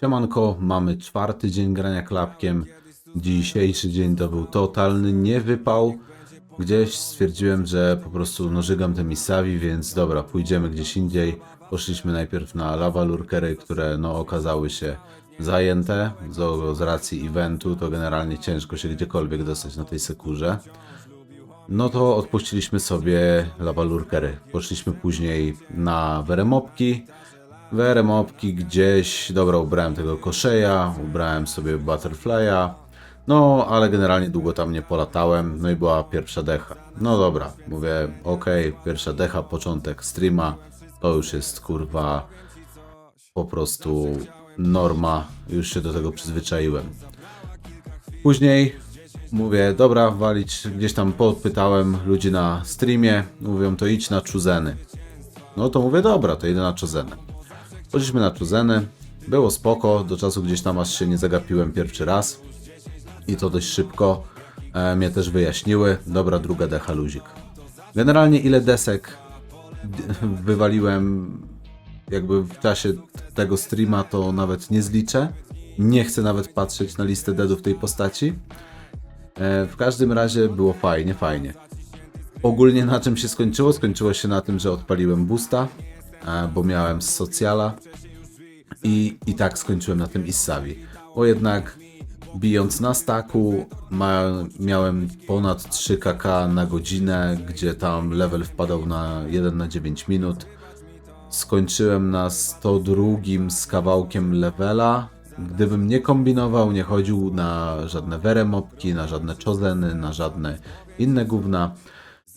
Siemanko, mamy czwarty dzień grania klapkiem. Dzisiejszy dzień to był totalny niewypał. Gdzieś stwierdziłem, że po prostu nożygam te misawi, więc dobra, pójdziemy gdzieś indziej. Poszliśmy najpierw na lava lurkery, które no okazały się zajęte. Z, z racji eventu to generalnie ciężko się gdziekolwiek dostać na tej sekurze. No to odpuściliśmy sobie lava lurkery. Poszliśmy później na weremopki. Weremopki gdzieś, dobra, ubrałem tego koszeja, ubrałem sobie butterfly'a. No, ale generalnie długo tam nie polatałem, no i była pierwsza decha. No dobra, mówię, okej, pierwsza decha, początek streama, to już jest kurwa po prostu norma, już się do tego przyzwyczaiłem. Później mówię, dobra, walić, gdzieś tam podpytałem ludzi na streamie, mówią, to idź na czuzeny. No to mówię, dobra, to idę na czuzeny. Poszliśmy na czuzeny, było spoko, do czasu gdzieś tam aż się nie zagapiłem pierwszy raz i to dość szybko e, mnie też wyjaśniły. Dobra, druga decha luzik. Generalnie ile desek wywaliłem jakby w czasie tego streama to nawet nie zliczę. Nie chcę nawet patrzeć na listę deadów tej postaci. E, w każdym razie było fajnie, fajnie. Ogólnie na czym się skończyło? Skończyło się na tym, że odpaliłem boosta, e, bo miałem z socjala i, i tak skończyłem na tym Issavi. Bo jednak bijąc na staku ma, miałem ponad 3 kk na godzinę, gdzie tam level wpadał na 1 na 9 minut. Skończyłem na 102 z kawałkiem levela. Gdybym nie kombinował, nie chodził na żadne weremopki, na żadne czozeny, na żadne inne gówna,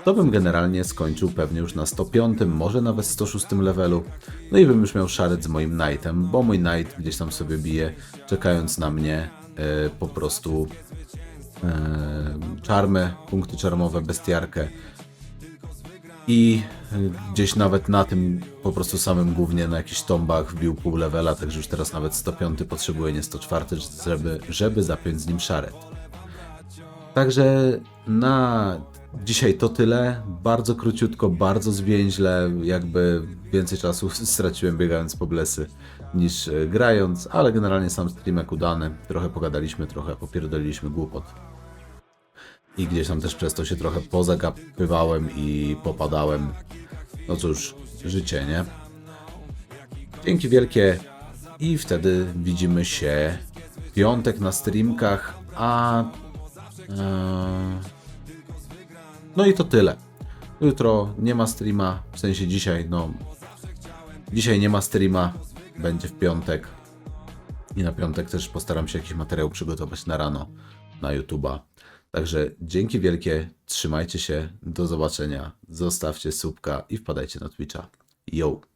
to bym generalnie skończył pewnie już na 105, może nawet 106 levelu. No i bym już miał szaret z moim Knightem, bo mój Knight gdzieś tam sobie bije, czekając na mnie e, po prostu e, czarmy, punkty czarmowe, bestiarkę. I gdzieś nawet na tym po prostu samym głównie na jakichś tombach wbił pół levela, także już teraz nawet 105 potrzebuję, nie 104, żeby, żeby zapiąć z nim szaret. Także na dzisiaj to tyle. Bardzo króciutko, bardzo zwięźle. Jakby więcej czasu straciłem biegając po blesy niż e, grając, ale generalnie sam streamek udany. Trochę pogadaliśmy, trochę popierdoliliśmy głupot. I gdzieś tam też przez to się trochę pozagapywałem i popadałem. No cóż, życie, nie? Dzięki wielkie i wtedy widzimy się piątek na streamkach, a Eee, No i to tyle. Jutro nie ma streama, w sensie dzisiaj, no. Dzisiaj nie ma streama, będzie w piątek. I na piątek też postaram się jakiś materiał przygotować na rano na YouTube'a. Także dzięki wielkie, trzymajcie się, do zobaczenia, zostawcie subka i wpadajcie na Twitcha. Yo!